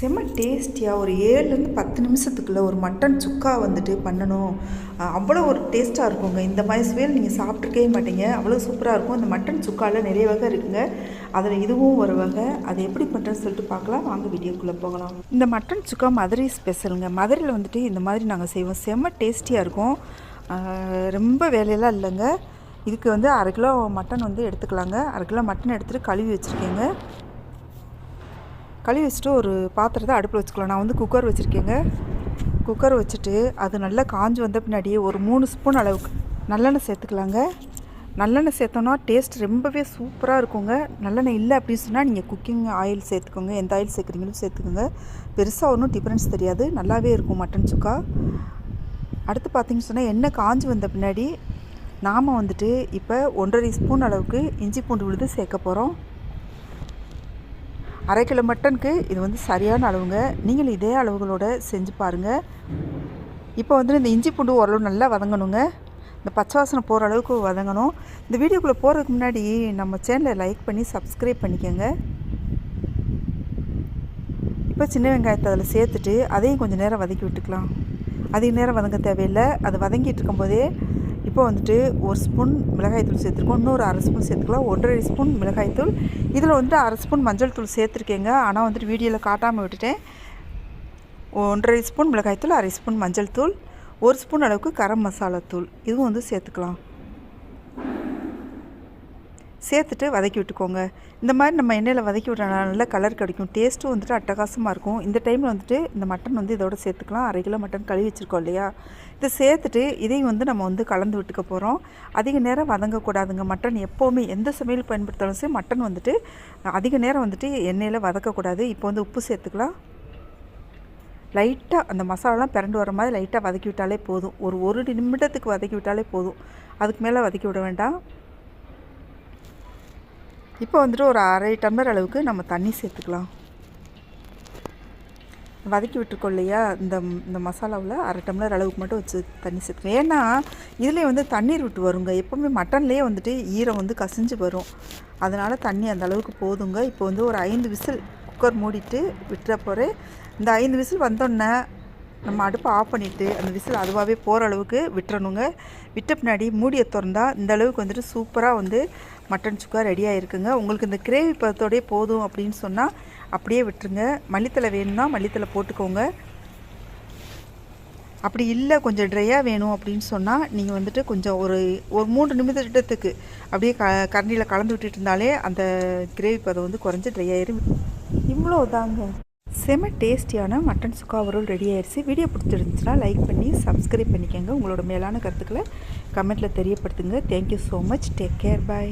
செம்ம டேஸ்டியாக ஒரு ஏழுலேருந்து பத்து நிமிஷத்துக்குள்ளே ஒரு மட்டன் சுக்கா வந்துட்டு பண்ணணும். அவ்வளோ ஒரு டேஸ்ட்டாக இருக்குங்க. இந்த மாதிரி ஸ்வேல் நீங்கள் சாப்பிட்ருக்கவே மாட்டீங்க. அவ்வளோ சூப்பராக இருக்கும். இந்த மட்டன் சுக்காவில் நிறைய வகை இருக்குங்க. அதில் இதுவும் ஒரு வகை. அது எப்படி பண்ணுறேன்னு சொல்லிட்டு பார்க்கலாம். வாங்க வீடியோக்குள்ளே போகலாம். இந்த மட்டன் சுக்கா மதுரை ஸ்பெஷலுங்க. மதுரையில் வந்துட்டு இந்த மாதிரி நாங்கள் செய்வோம். செம்ம டேஸ்டியாக இருக்கும். ரொம்ப வேலையெல்லாம் இல்லைங்க. இதுக்கு வந்து அரை கிலோ மட்டன் வந்து எடுத்துக்கலாங்க. அரை கிலோ மட்டன் எடுத்துகிட்டு கழுவி வச்சுருக்கேங்க. கழுவி வச்சுட்டு ஒரு பாத்திரத்தை அடுப்பில் வச்சுக்கலாம். நான் வந்து குக்கர் வச்சுருக்கேங்க. குக்கர் வச்சுட்டு அது நல்லா காஞ்சு வந்த பின்னாடி ஒரு மூணு ஸ்பூன் அளவுக்கு நல்லெண்ணெய் சேர்த்துக்கலாங்க. நல்லெண்ணெய் சேர்த்தோன்னா டேஸ்ட் ரொம்பவே சூப்பராக இருக்குங்க. நல்லெண்ணெய் இல்லை அப்படின்னு சொன்னால் நீங்கள் குக்கிங் ஆயில் சேர்த்துக்கோங்க. எந்த ஆயில் சேர்க்குறீங்களும் சேர்த்துக்கோங்க. பெருசாக ஒன்றும் டிஃப்ரென்ஸ் தெரியாது. நல்லாவே இருக்கும் மட்டன் சுக்கா. அடுத்து பார்த்தீங்கன்னு சொன்னால் எண்ணெய் காஞ்சு வந்த பின்னாடி நாம் வந்துட்டு இப்போ ஒன்றரை ஸ்பூன் அளவுக்கு இஞ்சி பூண்டு விழுது சேர்க்க போகிறோம் அரை கிலோ மட்டனுக்கு இது வந்து சரியான அளவுங்க. நீங்களும் இதே அளவுகளோட செஞ்சு பாருங்கள் இப்போ வந்து இந்த இஞ்சி பூண்டு ஓரளவு நல்லா வதங்கணுங்க. இந்த பச்சை வாசனை போகிற அளவுக்கு வதங்கணும். இந்த வீடியோக்குள்ளே போகிறதுக்கு முன்னாடி நம்ம சேனலை லைக் பண்ணி சப்ஸ்கிரைப் பண்ணிக்கோங்க. இப்போ சின்ன வெங்காயத்தை அதில் சேர்த்துட்டு அதையும் கொஞ்சம் நேரம் வதக்கி விட்டுக்கலாம். அதிக நேரம் வதங்க தேவையில்லை. அது வதங்கிட்டு இருக்கும்போதே இப்போ வந்துட்டு ஒரு ஸ்பூன் மிளகாய்த்தூள் சேர்த்துருக்கோம். இன்னொரு அரை ஸ்பூன் சேர்த்துக்கலாம். ஒன்றரை ஸ்பூன் மிளகாய்த்தூள் இதில் வந்துட்டு அரை ஸ்பூன் மஞ்சள் தூள் சேர்த்துருக்கேங்க. ஆனால் வந்துட்டு வீடியோவில் காட்டாமல் விட்டுட்டேன். ஒன்றரை ஸ்பூன் மிளகாய்த்தூள் அரை ஸ்பூன் மஞ்சள் தூள் ஒரு ஸ்பூன் அளவுக்கு கரம் மசாலா தூள். இதுவும் வந்து சேர்த்துக்கலாம். சேர்த்துட்டு வதக்கி விட்டுக்கோங்க. இந்த மாதிரி நம்ம எண்ணெயில் வதக்கி விட்டனால நல்ல கலர் கிடைக்கும். டேஸ்ட்டும் வந்துட்டு அட்டகாசமாக இருக்கும். இந்த டைமில் வந்துட்டு இந்த மட்டன் வந்து இதோட சேர்த்துக்கலாம். அரை கிலோ மட்டன் கழுவி வச்சுருக்கோம் இல்லையா? இதை சேர்த்துட்டு இதையும் வந்து நம்ம வந்து கலந்து விட்டுக்க போகிறோம் அதிக நேரம் வதங்கக்கூடாதுங்க. மட்டன் எப்போவுமே எந்த சமையல் பயன்படுத்தாலும் சரி மட்டன் வந்துட்டு அதிக நேரம் வந்துட்டு எண்ணெயில் வதக்கக்கூடாது. இப்போ வந்து உப்பு சேர்த்துக்கலாம். லைட்டாக அந்த மசாலாலாம் பிறண்டு வர மாதிரி லைட்டாக வதக்கி விட்டாலே போதும். ஒரு ஒரு நிமிடத்துக்கு வதக்கி விட்டாலே போதும். அதுக்கு மேலே வதக்கி விட வேண்டாம். இப்போ வந்துட்டு ஒரு அரை டம்ளர் அளவுக்கு நம்ம தண்ணி சேர்த்துக்கலாம். வதக்கி விட்டுருக்கோம் இல்லையா? இந்த இந்த மசாலாவில் அரை டம்ளர் அளவுக்கு மட்டும் வச்சு தண்ணி சேர்த்துக்கலாம். ஏன்னா இதுலேயே வந்து தண்ணீர் விட்டு வருங்க. எப்போவுமே மட்டன்லேயே வந்துட்டு ஈரம் வந்து கசிஞ்சு வரும். அதனால் தண்ணி அந்த அளவுக்கு போதுங்க. இப்போ வந்து ஒரு ஐந்து விசில் குக்கர் மூடிட்டு விட்டுற போகிறேன் இந்த ஐந்து விசில் வந்தோடனே நம்ம அடுப்பை ஆஃப் பண்ணிவிட்டு அந்த விசில் அதுவாகவே போகிற அளவுக்கு விட்டுறணுங்க. விட்ட பின்னாடி மூடியை திறந்தா இந்த அளவுக்கு வந்துட்டு சூப்பராக வந்து மட்டன் சுக்கா ரெடியாக இருக்குங்க உங்களுக்கு இந்த கிரேவி பதத்தோடய போதும் அப்படின்னு சொன்னால் அப்படியே விட்டுருங்க. மல்லித்தலை வேணும்னா மல்லித்தலை போட்டுக்கோங்க. அப்படி இல்லை கொஞ்சம் ட்ரையாக வேணும் அப்படின்னு சொன்னால் நீங்கள் வந்துட்டு கொஞ்சம் ஒரு ஒரு மூன்று நிமிடத்துக்கு அப்படியே க கரண்டியில் கலந்து விட்டுட்டு இருந்தாலே அந்த கிரேவி பதம் வந்து குறைஞ்சி ட்ரை ஆயிரும். இவ்வளோ தாங்க செம டேஸ்டியான மட்டன் சுக்காவரோல் ரெடி ஆயிடுச்சு வீடியோ பிடிச்சிருந்துச்சுன்னா லைக் பண்ணி சப்ஸ்கிரைப் பண்ணிக்கோங்க. உங்களோட மேலான கருத்துக்களை கமெண்ட்டில் தெரியப்படுத்துங்க. Thank you so much take care bye